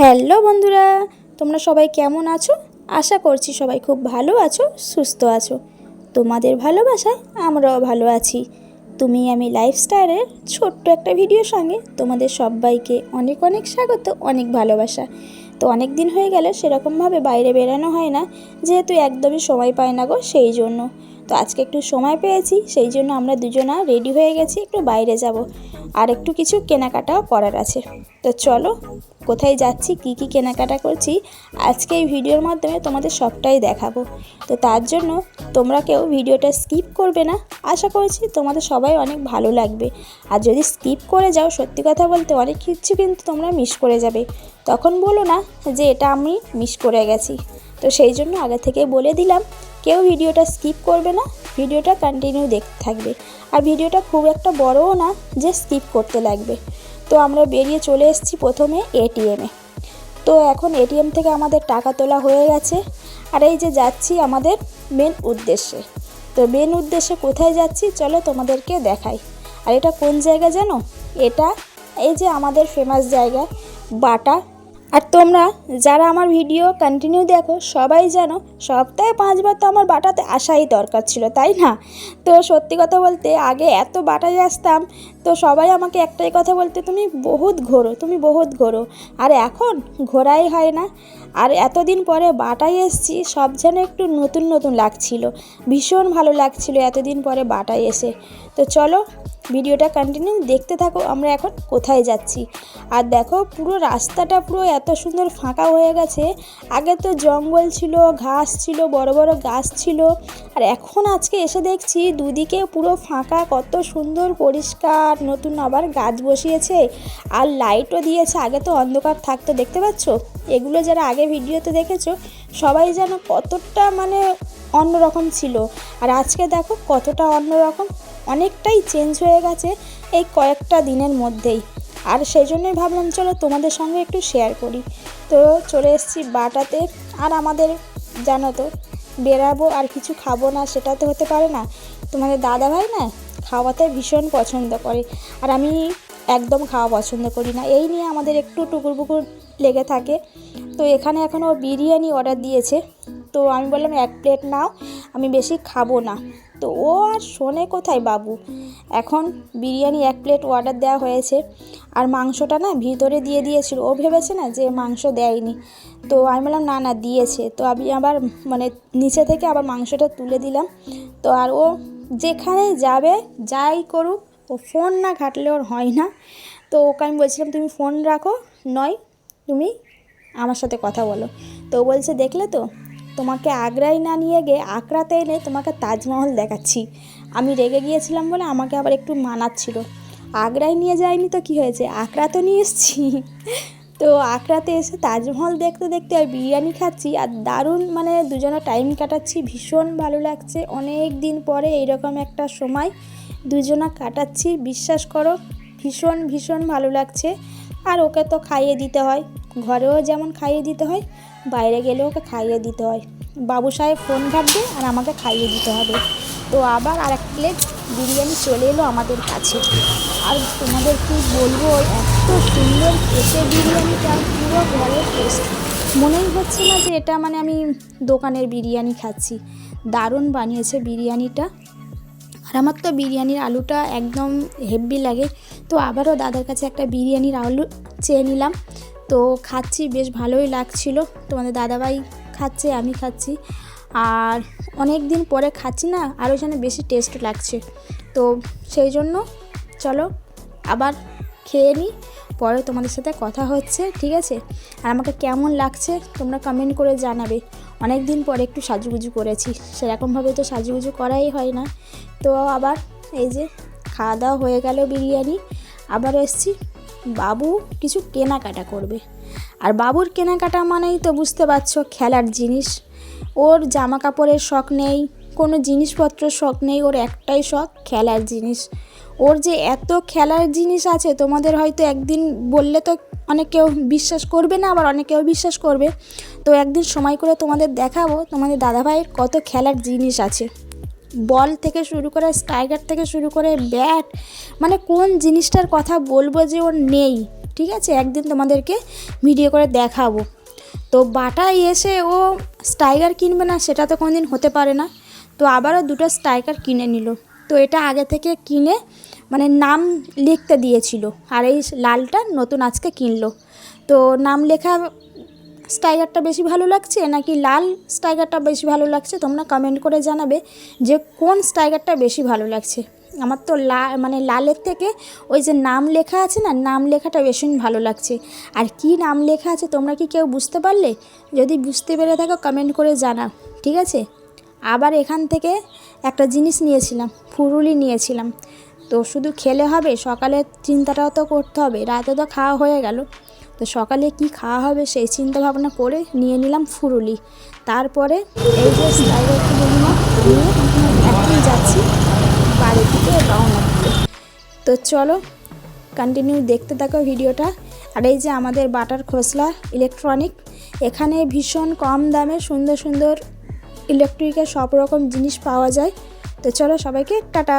Hello বন্ধুরা, তোমরা সবাই কেমন আছো? আশা করছি সবাই খুব ভালো আছো, সুস্থ আছো। তোমাদের ভালোবাসায় আমরাও ভালো আছি। তুমি আমি লাইফস্টাইলের ছোট্ট একটা ভিডিওর সঙ্গে তোমাদের সবাইকে অনেক অনেক স্বাগত, অনেক ভালোবাসা। তো অনেক দিন হয়ে গেলে, সেরকমভাবে বাইরে বেরানো হয় না, যেহেতু একদমই সময় পায় না গো, সেই জন্য। তো আজকে একটু সময় পেয়েছি, সেই জন্য আমরা দুজনা রেডি হয়ে গেছি, একটু বাইরে যাব। আর একটু কিছু কেনাকাটাও করার আছে। তো চলো কোথায় যাচ্ছি, কি কি কেনাকাটা করছি, আজকে এই ভিডিওর মাধ্যমে তোমাদের সবটাই দেখাবো। তো তার জন্য তোমরা কেউ ভিডিওটা স্কিপ করবে না। আশা করছি তোমাদের সবাই অনেক ভালো লাগবে। আর যদি স্কিপ করে যাও, সত্যি কথা বলতে অনেক কিছু কিন্তু তোমরা মিস করে যাবে। তখন বলো না যে এটা আমি মিস করে গেছি। তো সেই জন্য আগে থেকে বলে দিলাম, কেউ ভিডিওটা স্কিপ করবে না, ভিডিওটা কন্টিনিউ দেখতে থাকবে। আর ভিডিওটা খুব একটা বড়ও না, যে স্কিপ করতে লাগবে। তো আমরা বেরিয়ে চলে এসেছি প্রথমে এটিএমে তো এখন এটিএম থেকে আমাদের টাকা তোলা হয়ে গেছে। আর এই যে যাচ্ছি আমাদের মেন উদ্দেশ্যে। তো মেন উদ্দেশ্যে কোথায় যাচ্ছি চলো তোমাদেরকে দেখাই। আর এটা কোন জায়গা জানো? এটা এই যে আমাদের ফেমাস জায়গা, বাটা আর তোমরা যারা আমার ভিডিও কন্টিনিউ দেখো, সবাই জানো সপ্তাহে পাঁচবার তো আমার বাটাতে আসাই দরকার ছিল, তাই না? তো সত্যি কথা বলতে আগে এত বাটায় আসতাম, তো সবাই আমাকে একটাই কথা বলতে, তুমি বহুত ঘোরো, তুমি বহুত ঘোরো। আর এখন ঘোরাই হয় না। আর এতদিন পরে বাটায় এসছি, সব যেন একটু নতুন নতুন লাগছিল। ভীষণ ভালো লাগছিল এতদিন পরে বাটায় এসে। তো চলো ভিডিওটা কন্টিনিউ দেখতে থাকো, আমরা এখন কোথায় যাচ্ছি। আর দেখো, পুরো রাস্তাটা পুরো এত সুন্দর ফাঁকা হয়ে গেছে। আগে তো জঙ্গল ছিল, ঘাস ছিল, বড় বড় গাছ ছিল। আর এখন আজকে এসে দেখছি দুদিকে পুরো ফাঁকা, কত সুন্দর পরিষ্কার, নতুন আবার গাছ বসিয়েছে। আর লাইটও দিয়েছে, আগে তো অন্ধকার থাকতো, দেখতে পাচ্ছ? এগুলো যারা আগে ভিডিওতে দেখেছ, সবাই যেন কতটা মানে অন্যরকম ছিল। আর আজকে দেখো কতটা অন্যরকম। অনেকটাই চেঞ্জ হয়ে গেছে এই কয়েকটা দিনের মধ্যেই। আর সেই জন্যই ভাবলাম, চলো তোমাদের সঙ্গে একটু শেয়ার করি। তো চলে এসেছি বাটাতে। আর আমাদের, জানো তো বেরাবো আর কিছু খাব না, সেটা তো হতে পারে না। তোমাদের দাদা ভাই না খাওয়াতে ভীষণ পছন্দ করে। আর আমি একদম খাওয়া পছন্দ করি না। এই নিয়ে আমাদের একটু টুকুর পুকুর লেগে থাকে। তো এখানে এখন ও বিরিয়ানি অর্ডার দিয়েছে। তো আমি বললাম, এক প্লেট নাও, আমি বেশি খাব না। তো ও আর শোনে কোথায় বাবু? এখন বিরিয়ানি এক প্লেট অর্ডার দেওয়া হয়েছে। আর মাংসটা না ভিতরে দিয়ে দিয়েছিল। ও ভেবেছে না যে মাংস দেয়নি। তো আমি বললাম, না না, দিয়েছে। তো আমি আবার মানে নিচে থেকে আবার মাংসটা তুলে দিলাম। তো আর ও যেখানে যাবে, যাই করুক, ও ফোন না ঘাটলে ওর হয় না। তো ওকে আমি বলছিলাম, তুমি ফোন রাখো, নয়, তুমি আমার সাথে কথা বলো। তো বলছে, দেখলে তো? তোমাকে আগ্রায় না নিয়ে গিয়ে আগ্রাতে এনে তোমাকে তাজমহল দেখাচ্ছি। আমি রেগে গিয়েছিলাম বলে আমাকে আবার একটু মানাচ্ছিল। আগ্রায় নিয়ে যায়নি তো কি হয়েছে? আগ্রা তো নিয়ে এসেছি। তো আগ্রাতে এসে তাজমহল দেখতে দেখতে আর বিরিয়ানি খাচ্ছি আর দারুণ মানে দুজনে টাইম কাটাচ্ছি। ভীষণ ভালো লাগছে। অনেক দিন পরে এইরকম একটা সময় দুজনা কাটাচ্ছি। বিশ্বাস করো, ভীষণ ভীষণ ভালো লাগছে। আর ওকে তো খাইয়ে দিতে হয়। ঘরেও যেমন খাইয়ে দিতে হয় বাইরে গেলে ওকে খাইয়ে দিতে হয়। বাবু সাহেব ফোন ঘাটবে আর আমাকে খাইয়ে দিতে হবে। তো আবার আর এক প্লেট বিরিয়ানি চলে এলো আমাদের কাছে। আর তোমাদের কি বলব এত সুন্দর খেতে বিরিয়ানিটা, পুরো ঘরের টেস্ট মনেই হচ্ছে না যে এটা মানে আমি দোকানের বিরিয়ানি খাচ্ছি। দারুণ বানিয়েছে বিরিয়ানিটা। আর আমার তো বিরিয়ানির আলুটা একদম হেভি লাগে। তো আবারও দাদার কাছে একটা বিরিয়ানির আলু চেয়ে নিলাম। তো খাচ্ছি, বেশ ভালোই লাগছিল। তোমাদের দাদাভাই খাচ্ছে, আমি খাচ্ছি। আর অনেক দিন পরে খাচ্ছি না, আরও যেন বেশি টেস্ট লাগছে। তো সেই জন্য চলো আবার খেয়ে নিই পরে তোমাদের সাথে কথা হচ্ছে, ঠিক আছে? আর আমাকে কেমন লাগছে তোমরা কমেন্ট করে জানাবে। অনেক দিন পরে একটু সাজুগুজু করেছি, সেরকমভাবে তো সাজুগুজু করাই হয় না। তো আবার এই যে খাওয়া দাওয়া হয়ে গেল বিরিয়ানি আবার এসছি। বাবু কিছু কেনাকাটা করবে। আর বাবুর কেনাকাটা মানেই তো বুঝতে পারছ খেলার জিনিস। ওর জামা কাপড়ের শখ নেই, কোনো জিনিসপত্র শখ নেই, ওর একটাই শখ খেলার জিনিস। ওর যে এত খেলার জিনিস আছে, তোমাদের হয়তো একদিন বললে তো অনেকেও বিশ্বাস করবে না, আবার অনেকেও বিশ্বাস করবে। তো একদিন সময় করে তোমাদের দেখাবো, তোমাদের দাদাভাইয়ের কত খেলার জিনিস আছে। বল থেকে শুরু করে, স্ট্রাইকার থেকে শুরু করে, ব্যাট মানে কোন জিনিসটার কথা বলব যে ওর নেই, ঠিক আছে? একদিন তোমাদেরকে ভিডিও করে দেখাবো। তো বাটায় এসে ও স্ট্রাইকার কিনবে না, সেটা তো কোনো দিন হতে পারে না। তো আবারও দুটো স্ট্রাইকার কিনে নিল। তো এটা আগে থেকে কিনে মানে নাম লিখতে দিয়েছিল। আর এই লালটা নতুন আজকে কিনলো। তো নাম লেখা স্টাইগারটা বেশি ভালো লাগছে নাকি লাল স্টাইগারটা বেশি ভালো লাগছে? তোমরা কমেন্ট করে জানাবে যে কোন স্টাইগারটা বেশি ভালো লাগছে। আমার তো লা মানে লালের থেকে ওই যে নাম লেখা আছে না, নাম লেখাটা ভীষণ ভালো লাগছে। আর কি নাম লেখা আছে তোমরা কি কেউ বুঝতে পারলে? যদি বুঝতে পেরে থাকো কমেন্ট করে জানাও, ঠিক আছে? আবার এখান থেকে একটা জিনিস নিয়েছিলাম, ফুরুলি নিয়েছিলাম। তো শুধু খেলে হবে সকালে চিন্তাটাও তো করতে হবে, রাতে তো খাওয়া হয়ে গেল। তো সকালে কি খাওয়া হবে সেই চিন্তা ভাবনা করে নিয়ে নিলাম ফুরুলি। তারপরে এই যে নিয়ে এখন যাচ্ছি বাড়ি থেকে রওনা তো চলো কন্টিনিউ দেখতে থাকো ভিডিওটা। আর এই যে আমাদের বাটার খোসলা ইলেকট্রনিক এখানে ভীষণ কম দামে সুন্দর সুন্দর ইলেকট্রিকের সব রকম জিনিস পাওয়া যায়। তো চলো সবাইকে টাটা।